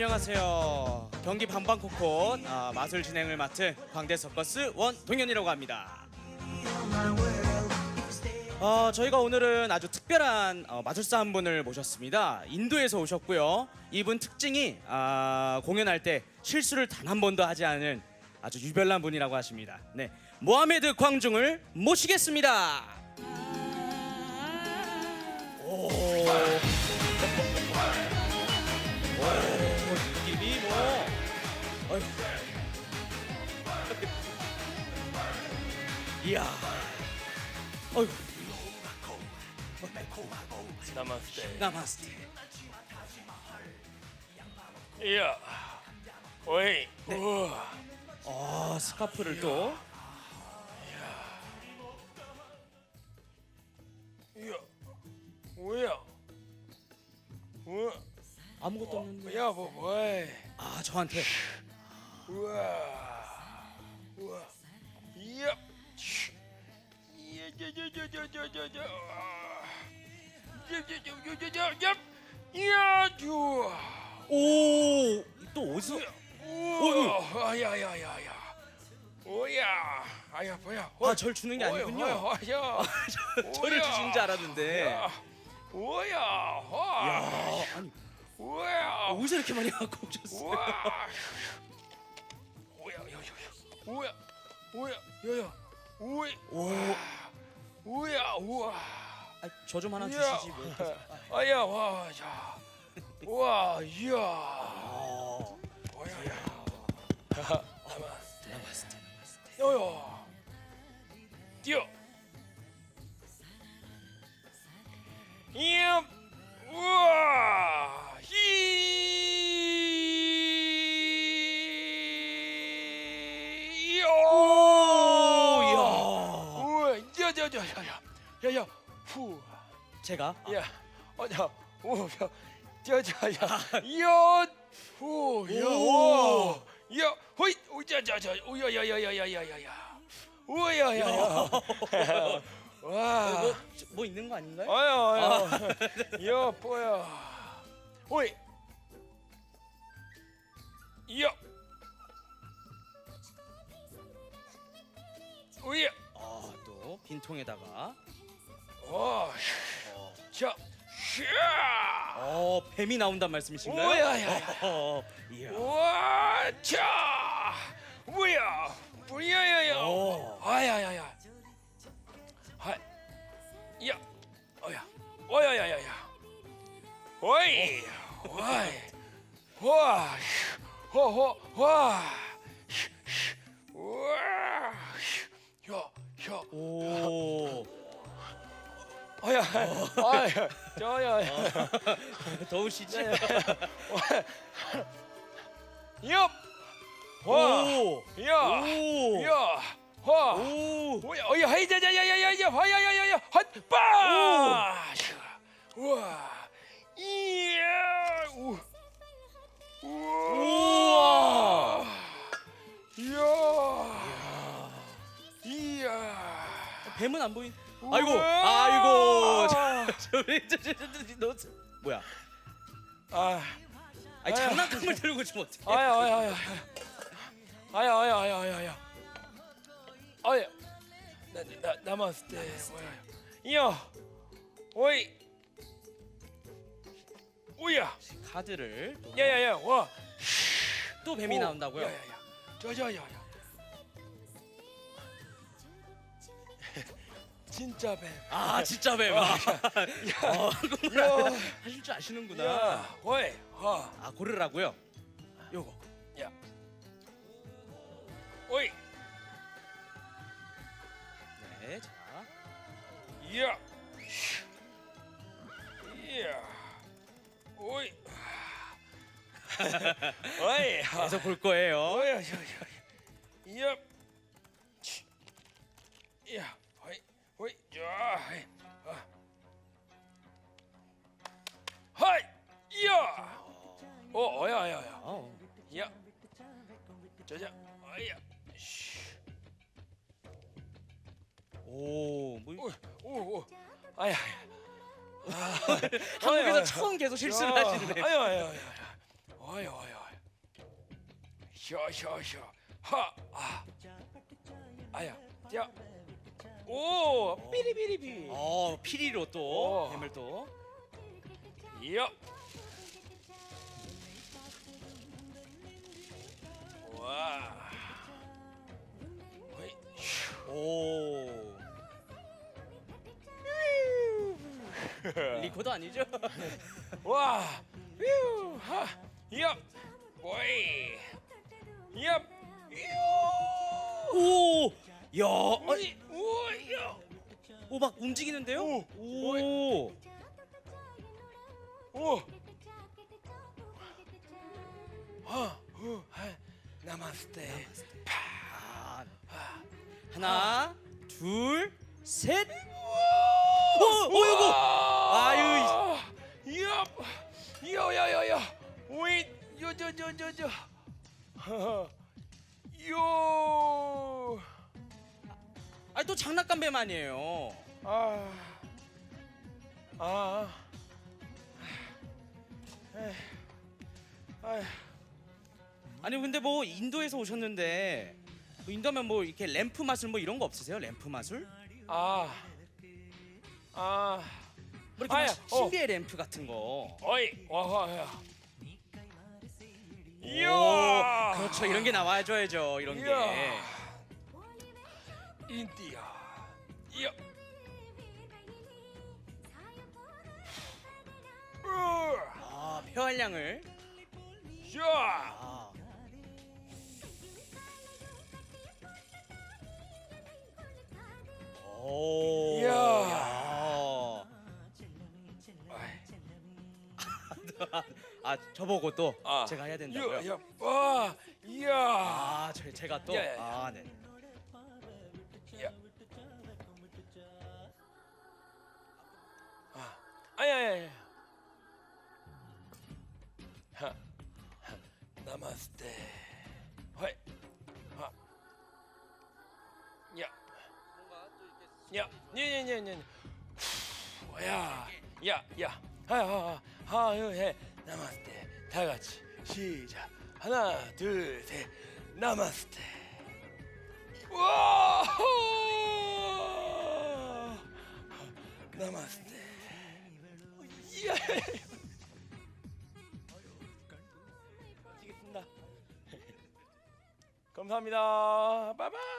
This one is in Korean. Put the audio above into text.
안녕하세요. 경기 방방코코 아, 마술 진행을 맡은 광대 서커스 원동현이라고 합니다. 어, 저희가 오늘은 아주 특별한 어, 마술사 한 분을 모셨습니다. 인도에서 오셨고요. 이분 특징이 아, 공연할 때 실수를 단 한 번도 하지 않은 아주 유별난 분이라고 하십니다. 네, 모하메드 광중을 모시겠습니다. 오. 오, 이야. 어휴. 나마스테. 나마스테. 이야. 오이. 우와. 아, 스카프를 또. 이야. 뭐야? 우와. 아무것도 없는데. 야, 뭐 뭐해? 아, 저한테. 우와. 우와. 이야. 치. 이야, 저 저 저 저 저 저. 저 저 저 저 저저. 이야, 좋아. 오, 또 어디서? 우와. 아야야 야 야. 오야. 아야, 뭐야? 아, 절 주는 게 아니군요. 아야. 저를 주신 줄 알았는데. 야, 와. 아니, 뭐야? 어디서 이렇게 많이 갖고 오셨어요? 와. 뭐야? 뭐야? 야야. 오이. 오, 뭐야? 우와. 아, 저 좀 하나 이야. 주시지 뭐. 아야, 와, 자. 와, 이야. 아, 뭐야? 나마스테, 나마스테. 야야. 뛰어. 제가 아, 야. 어자. 오. 야. 자자야. 야. 후. 야. 오. 오. 야. 호이. 오자자자. 오야야 야 야 야 야 야. 오 야 야 야. 와. 뭐, 뭐 있는 거 아닌가요? 아야 아야. 야 뭐야. 오이. 야. 오야. 아, 또 빈통에다가. 와. 어, 자. 샤. 어, 뱀이 나온단 말씀이신가요? 오야야야. 어, 이야. 와. 자. 뭐야. 뭐야야야. 오. 아야야야. 하. 야. 어야. 어야야야야. 오이. 와이. 와. 호호 와. 와. 야. 야. 오, 어야. 아야. 저야. 더우시죠? 엽. 와. 오, 야. 오, 야. 와. 오, 뭐야? 어야 하이자자야야야야 화야야야야 핫빠! 우와 이야 우 우와 이야 이야 뱀은 안 보인. 우와. 아이고, 아이고, 저, 저, 너, 뭐야? 아. 아니 아야. 장난감을 들고 좀 어떻게? 아야 아야 아야 아야. 아야 아야 아야 아야 아야. 나나 남았을 때 뭐야? 이야 오이. 오야. 카드를 또, 야야야 와. 또 뱀이 오, 나온다고요? 야야야. 저저야야 진짜 뱀 아 진짜 뱀. 아, 어, 한국말 야. 하실 줄 아시는구나. 야 오이 하아 고르라고요? 요거. 야 오이 네, 자. 이야 이야 오이 오이 계속 볼 거예요. 오야 야야 이야 치. 이야 오이 오이 야 하이 아. 하이 이야! 어 어야 야 야 어. 야. 자자 아야. 씨. 오, 뭐 오오오 아야 한국에서 처음 계속 실수를 하시네. 아야 아야 아야 아야. 아야 샤 샤 샤. 하 아. 아야 자 오 삐리삐리삐 어 피리로 또 오. 뱀을 또. 이야 와 어이 슈. 오. 리코더 아니죠? 와 휴, 하 이야 오이 유 오. 야. 어, 오 야 오, 막 움직이는데요? 오. 오. 오 아, 후, 하, 나마스테. 아, 하나, 둘, 셋. 오, 오, 이거. 아유, 이야, 이야, 야, 야, 야. 오이, 요, 저, 저, 저, 저. 하하. 요. 또 장난감 뱀 아니에요. 아, 아, 아휴. 아니 근데 뭐 인도에서 오셨는데 뭐 인도면 뭐 이렇게 램프 마술 뭐 이런 거 없으세요? 램프 마술? 아, 아, 뭐 이렇게 아야, 막 어. 신비의 램프 같은 거. 어이, 와와야. 오, 이야, 그렇죠. 이런 게 나와줘야죠. 이런 게. 이야. 인디아, 이야. 으, 아. 야, 아. 오. 이야. 야. 아이, 아, 저보고 또 아, 제가 해야 된다고요? 야, 야, 와, 이야, 아, 저, 제가 또 야, 야, 야. 아, 네. 야, 냐냐냐냐. 야, 야, 야, 하야, 하야, 해, 나마스테. 다 같이 시작. 하나, 둘, 셋, 나마스테. 와! 나마스테. 이야. 마치겠습니다. 감사합니다. 바이바이.